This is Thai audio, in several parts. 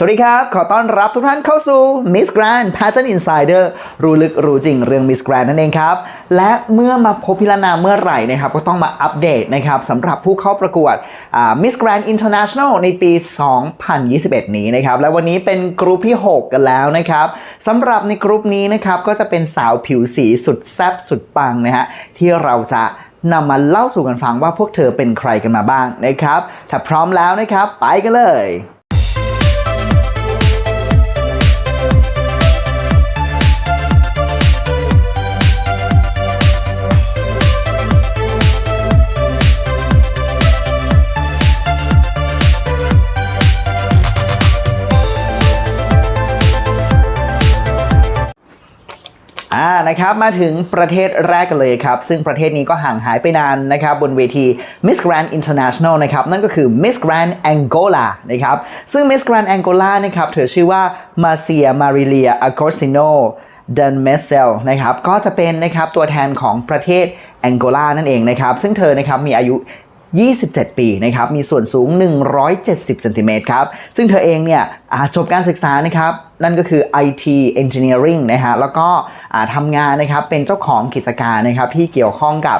สวัสดีครับ ขอต้อนรับทุกท่านเข้าสู่ Miss Grand Pageant Insider รู้ลึกรู้จริงเรื่อง Miss Grand นั่นเองครับ และเมื่อมาพบพิรณาเมื่อไหร่นะครับ ก็ต้องมาอัปเดตนะครับสำหรับผู้เข้าประกวด Miss Grand International ในปี 2021 นี้นะครับ และวันนี้เป็นกรุ๊ปที่ 6 กันแล้วนะครับสำหรับในกรุ๊ปนี้นะครับก็จะเป็นสาวผิวสีสุดแซ่บสุดปังนะฮะที่เราจะนำมาเล่าสู่กันฟังว่าพวกเธอเป็นใครกันมาบ้างนะครับ ถ้าพร้อมแล้วนะครับ ไปกันเลย นะครับมาถึงประเทศแรกกันเลยครับ ซึ่งประเทศนี้ก็ห่างหายไปนานนะครับบนเวที Miss Grand International นะครับนั่นก็คือ Miss Grand Angola นะครับซึ่ง Miss Grand Angola นะครับเธอชื่อว่า Marcia Marilia Agostino d a n m e s e l นะครับก็จะเป็นนะครับตัวแทนของประเทศแองโกลานั่นเองนะครับซึ่งเธอนะครับมีอายุ 27 ปีนะครับ มีส่วนสูง 170 เซนติเมตรครับ ซึ่งเธอเองเนี่ยจบการศึกษานะครับ นั่นก็คือ IT Engineering นะฮะ แล้วก็ทำงานนะครับ เป็นเจ้าของกิจการนะครับ ที่เกี่ยวข้องกับ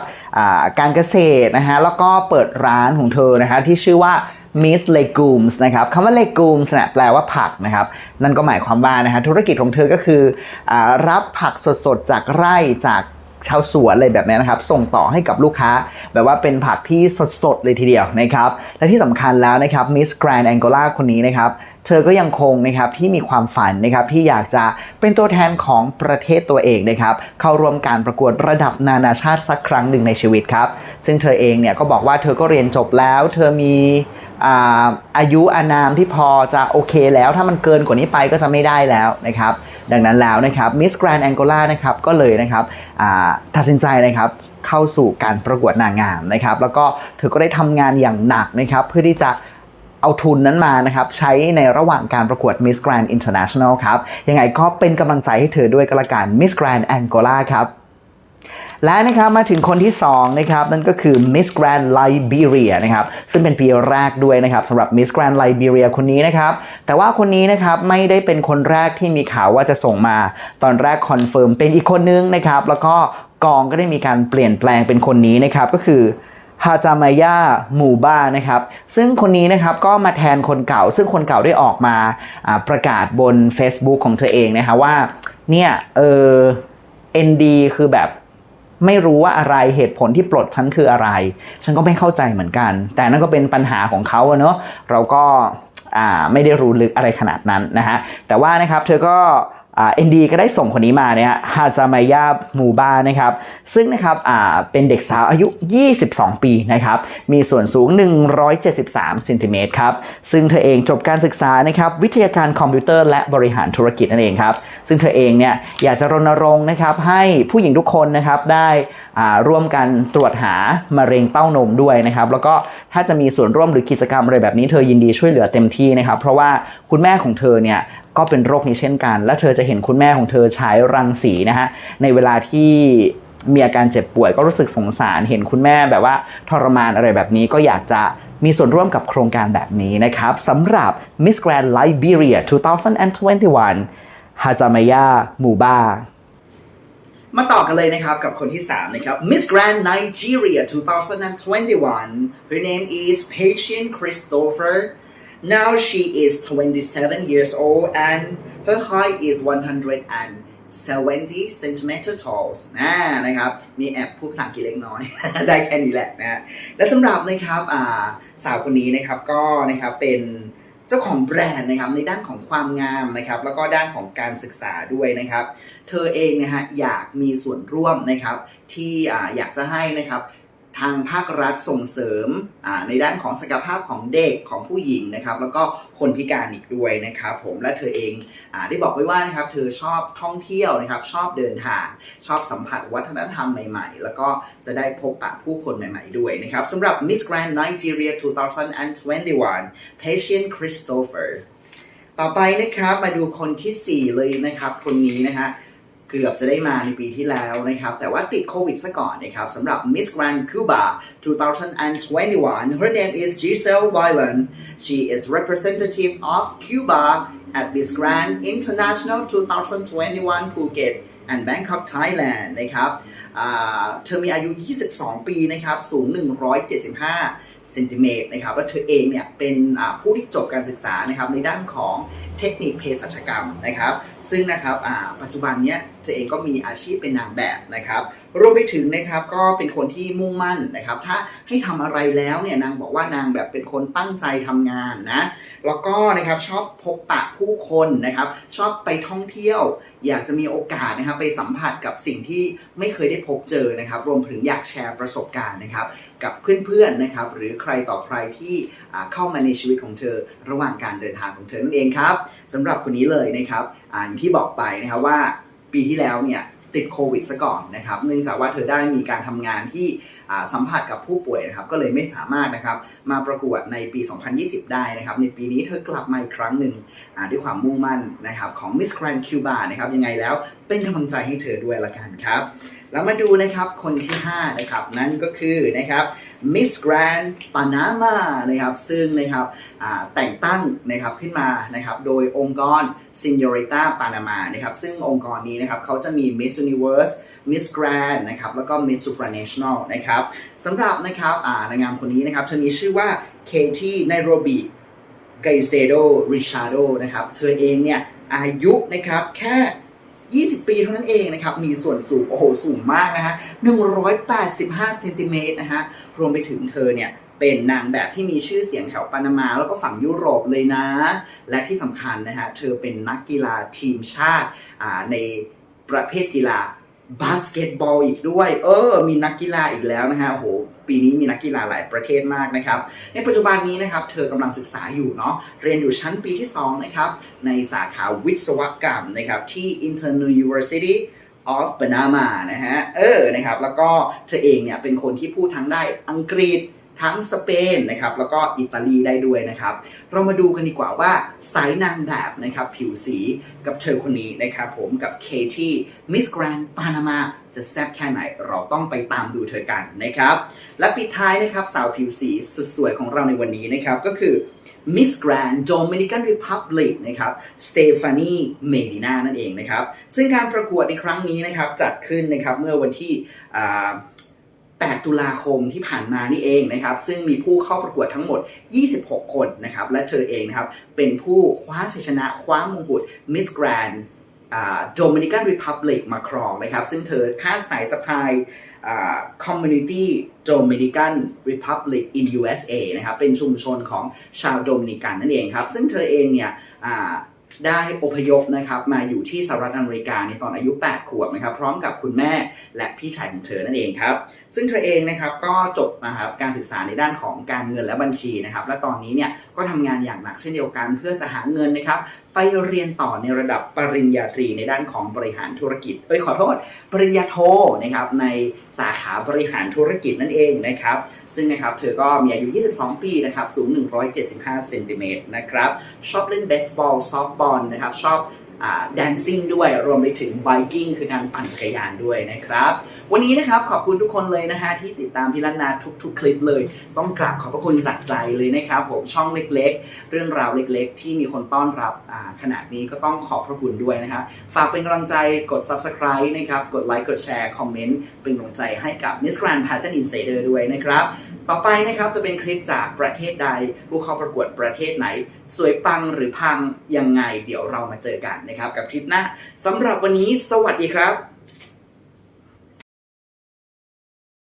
การเกษตรนะฮะ แล้วก็เปิดร้านของเธอนะฮะ ที่ชื่อว่า Miss Legumes นะครับคำว่า Legumes เนี่ยแปลว่าผักนะครับ นั่นก็หมายความว่านะฮะธุรกิจของเธอก็คืออรับผักสดๆ จากไร่จาก ชาวสวนอะไรแบบนี้นะครับ ส่งต่อให้กับลูกค้า แบบว่าเป็นผักที่สดๆ เลยทีเดียวนะครับ และที่สำคัญแล้วนะครับ Miss Grand Angola คนนี้นะครับเธอก็ยังคงนะครับที่มีความฝันนะครับที่อยากจะเป็นตัวแทนของประเทศตัวเองนะครับเข้าร่วมการประกวดระดับนานาชาติสักครั้งหนึ่งในชีวิตครับ ซึ่งเธอเองเนี่ยก็บอกว่าเธอก็เรียนจบแล้ว เธอมี อายุอานามที่พอจะโอเคแล้วถ้ามันเกินกว่านี้ไปก็จะไม่ได้แล้วนะครับ ดังนั้นแล้วนะครับ Miss Grand Angola นะครับก็เลยนะครับตัดสินใจนะครับเข้าสู่การประกวดนางงามนะครับ แล้วก็เธอก็ได้ทำงานอย่างหนักนะครับ เพื่อที่จะเอาทุนนั้นมานะครับ ใช้ในระหว่างการประกวด Miss Grand International ครับ ยังไงก็เป็นกำลังใจให้เธอด้วยกันละกัน Miss Grand Angola ครับ และนะครับมาถึงคนที่2นะครับนั่นก็คือ Miss Grand Liberia นะครับซึ่งเป็นปีแรกด้วยนะครับสำหรับ Miss Grand Liberia คนนี้นะครับแต่ว่าคนนี้นะครับไม่ได้เป็นคนแรกที่มีข่าวว่าจะส่งมา ตอนแรกคอนเฟิร์มเป็นอีกคนนึงนะครับแล้วก็กองก็ได้มีการเปลี่ยนแปลงเป็นคนนี้นะครับก็คือฮาจามายาหมู่บ้านะครับ ซึ่งคนนี้นะครับก็มาแทนคนเก่า ซึ่งคนเก่าได้ออกมาประกาศบน Facebook ของเธอเองนะคะว่าเนี่ยเออ ND คือแบบ ไม่รู้ว่าอะไรเหตุผลที่ปลดฉันคืออะไร ฉันก็ไม่เข้าใจเหมือนกัน แต่นั่นก็เป็นปัญหาของเขาเนอะเราก็อ่าไม่ได้รู้ลึกอะไรขนาดนั้นนะฮะแต่ว่านะครับเธอก็ เอ็นดีก็ได้ส่งคนนี้มาเนี่ยฮาจามายามูบานะครับ ซึ่งนะครับอ่าเป็นเด็กสาวอายุ 22 ปีนะครับ มีส่วนสูง 173เซนติเมตรครับ ซึ่งเธอเองจบการศึกษานะครับวิทยาการคอมพิวเตอร์และบริหารธุรกิจนั่นเองครับ ซึ่งเธอเองเนี่ยอยากจะรณรงค์นะครับให้ผู้หญิงทุกคนนะครับได้อ่าร่วมกันตรวจหามะเร็งเต้านมด้วยนะครับ แล้วก็ถ้าจะมีส่วนร่วมหรือกิจกรรมอะไรแบบนี้เธอยินดีช่วยเหลือเต็มที่นะครับ เพราะว่าคุณแม่ของเธอเนี่ย ก็เป็นโรคนี้เช่นกัน และเธอจะเห็นคุณแม่ของเธอฉายรังสีนะฮะในเวลาที่มีอาการเจ็บป่วยก็รู้สึกสงสาร เห็นคุณแม่แบบว่าทรมานอะไรแบบนี้ก็อยากจะมีส่วนร่วมกับโครงการแบบนี้นะครับสำหรับ Miss Grand Liberia 2021ฮาจามายามูบามาต่อกันเลยนะครับกับคนที่ 3 นะครับ Miss Grand Nigeria 2021 Her name is Patient Christopher Now she is 27 years old and her height is 170 centimeter tall อ่านะครับ มีแอบพูดภาษาอังกฤษเล็กน้อย ได้แค่นี้แหละนะและสำหรับนะครับสาวคนนี้นะครับก็นะครับเป็นเจ้าของแบรนด์นะครับในด้านของความงามนะครับแล้วก็ด้านของการศึกษาด้วยนะครับ เธอเองนะฮะอยากมีส่วนร่วมนะครับที่อยากจะให้นะครับ ทางภาครัฐส่งเสริมในด้านของศักยภาพของเด็กของผู้หญิงนะครับ แล้วก็คนพิการอีกด้วยนะครับ ผมและเธอเองอได้บอกไว้ว่านะครับเธอชอบท่องเที่ยวนะครับ ชอบเดินทาง ชอบสัมผัสวัฒนธรรมใหม่ๆ แล้วก็จะได้พบปะผู้คนใหม่ๆด้วยนะครับสำหรับ Miss Grand Nigeria 2021 Patient Christopher ต่อไปนะครับมาดูคนทีสี่4 เลยนะครับ คนนี้นะฮะ เกือบจะได้มาในปีที่แล้วนะครับ แต่ว่าติดโควิดซะก่อนนะครับสำหรับ Miss Grand Cuba 2021 her name is Giselle Boylan she is representative of Cuba at Miss Grand International 2021 Phuket and Bangkok Thailand นะครับเธอมีอายุ 22 ปีนะครับ สูง 175 เซนติเมตรนะครับและเธอเองเนี่ยเป็นผู้ที่จบการศึกษานะครับในด้านของเทคนิคเภสัชกรรมนะครับ ซึ่งนะครับปัจจุบันเนี้ยเธอเองก็มีอาชีพเป็นนางแบบนะครับ รวมไปถึงนะครับก็เป็นคนที่มุ่งมั่นนะครับ ถ้าให้ทำอะไรแล้วเนี่ยนางบอกว่านางแบบเป็นคนตั้งใจทำงานนะแล้วก็นะครับชอบพบปะผู้คนนะครับ ชอบไปท่องเที่ยว อยากจะมีโอกาสนะครับไปสัมผัสกับสิ่งที่ไม่เคยได้พบเจอนะครับ รวมถึงอยากแชร์ประสบการณ์นะครับ กับเพื่อนๆนะครับ หรือใครต่อใครที่เข้ามาในชีวิตของเธอ ระหว่างการเดินทางของเธอนั่นเองครับสำหรับคนนี้เลยนะครับอย่างที่บอกไปนะครับว่าปีที่แล้วเนี่ยติดโควิดซะก่อนนะครับเนื่องจากว่าเธอได้มีการทำงานที่สัมผัสกับผู้ป่วยนะครับก็เลยไม่สามารถนะครับมาประกวดในปี 2020 ได้นะครับในปีนี้เธอกลับมาอีกครั้งหนึ่งด้วยความมุ่งมั่นนะครับของ Miss Grand Cuba นะครับยังไงแล้วเป็นกำลังใจให้เธอด้วยละกันครับแล้วมาดูนะครับคนที่ 5 นะครับ นั่นก็คือนะครับ Miss Grand Panama นะครับ ซึ่งนะครับแต่งตั้งนะครับขึ้นมานะครับ โดยองค์กร Senorita Panama นะครับ ซึ่งองค์กรนี้นะครับเขาจะมี Miss Universe Miss Grand นะครับ แล้วก็ Miss Supranational นะครับสำหรับนะครับนางงามคนนี้นะครับเธอมีชื่อว่า Katie Nairobi ไกเซโดริชาโดนะครับ เธอเองเนี่ยอายุนะครับแค่ 20 ปีเท่านั้นเองนะครับ มีส่วนสูง โอ้โห สูงมากนะฮะ 185เซนติเมตรนะฮะ รวมไปถึงเธอเนี่ยเป็นนางแบบที่มีชื่อเสียงแถวปานามาแล้วก็ฝั่งยุโรปเลยนะ และที่สำคัญนะฮะ เธอเป็นนักกีฬาทีมชาติในประเภทกีฬาบาสเกตบอลอีกด้วย เออ มีนักกีฬาอีกแล้วนะฮะโอ้โห ปีนี้มีนักกีฬาหลายประเทศมากนะครับในปัจจุบันนี้นะครับเธอกำลังศึกษาอยู่เนาะเรียนอยู่ชั้นปีที่2นะครับในสาขาวิศวกรรมนะครับที่ Internal University of Panama นะฮะเออนะครับแล้วก็เธอเองเนี่ยเป็นคนที่พูดทั้งได้อังกฤษ ทั้งสเปนนะครับแล้วก็อิตาลีได้ด้วยนะครับ เรามาดูกันดีกว่าว่าสายนางแบบนะครับผิวสีกับเธอคนนี้นะครับผมกับเคที่มิสแกรนปานามาจะแซ่บแค่ไหนเราต้องไปตามดูเธอกันนะครับ และปิดท้ายนะครับสาวผิวสีสุดสวยของเราในวันนี้นะครับก็คือ Miss Grand Dominican Republic นะครับสเตฟานีเมดินานั่นเองนะครับ ซึ่งการประกวดในครั้งนี้นะครับจัดขึ้นนะครับเมื่อวันที่ 8 ตุลาคมที่ผ่านมานี่เองนะครับ ซึ่งมีผู้เข้าประกวดทั้งหมด 26 คนนะครับ และเธอเองนะครับ เป็นผู้คว้าชัยชนะคว้ามงกุฎ Miss Grand โดมินิกันริพับลิกมาครองนะครับ ซึ่งเธอค่าสายสะพาย Community Dominican Republic in USA นะครับ เป็นชุมชนของชาวโดมินิกันนั่นเองครับ ซึ่งเธอเองเนี่ยได้อพยพนะครับมาอยู่ที่สหรัฐอเมริกาในตอนอายุ 8 ขวบนะครับ พร้อมกับคุณแม่และพี่ชายของเธอนั่นเองครับ ซึ่งเธอเองนะครับก็จบนะครับการศึกษาในด้านของการเงินและบัญชีนะครับ และตอนนี้เนี่ยก็ทำงานอย่างหนักเช่นเดียวกัน เพื่อจะหาเงินนะครับ ไปเรียนต่อในระดับปริญญาตรีในด้านของบริหารธุรกิจ เอ้ยขอโทษ ปริญญาโทนะครับในสาขาบริหารธุรกิจนั่นเองนะครับ ซึ่งนะครับเธอก็มีอายุ 22 ปีนะครับ สูง 175 เซนติเมตรนะครับ ชอบเล่นเบสบอล ซอฟบอลนะครับ ชอบ แดนซิ่งด้วยรวมไปถึงไบกิ้งคือการปั่นจักรยานด้วยนะครับ วันนี้นะครับขอบคุณทุกคนเลยนะฮะที่ติดตามพี่ลันนาทุก ๆ คลิปเลย ต้องกราบขอบพระคุณจากใจเลยนะครับผมช่องเล็ก ๆ เรื่องราวเล็ก ๆ ที่มีคนต้อนรับขนาดนี้ก็ต้องขอบพระคุณด้วยนะครับฝากเป็นกำลังใจกด subscribe นะครับกดไลค์กดแชร์คอมเมนต์เป็นกำลังใจให้กับ Miss Grand Pageant Insider ด้วยนะครับต่อไปนะครับจะเป็นคลิปจากประเทศใดผู้เข้าประกวดประเทศไหน สวยปังหรือพังยังไงเดี๋ยวเรามาเจอกันนะครับ กับคลิปหน้าสำหรับวันนี้สวัสดีครับ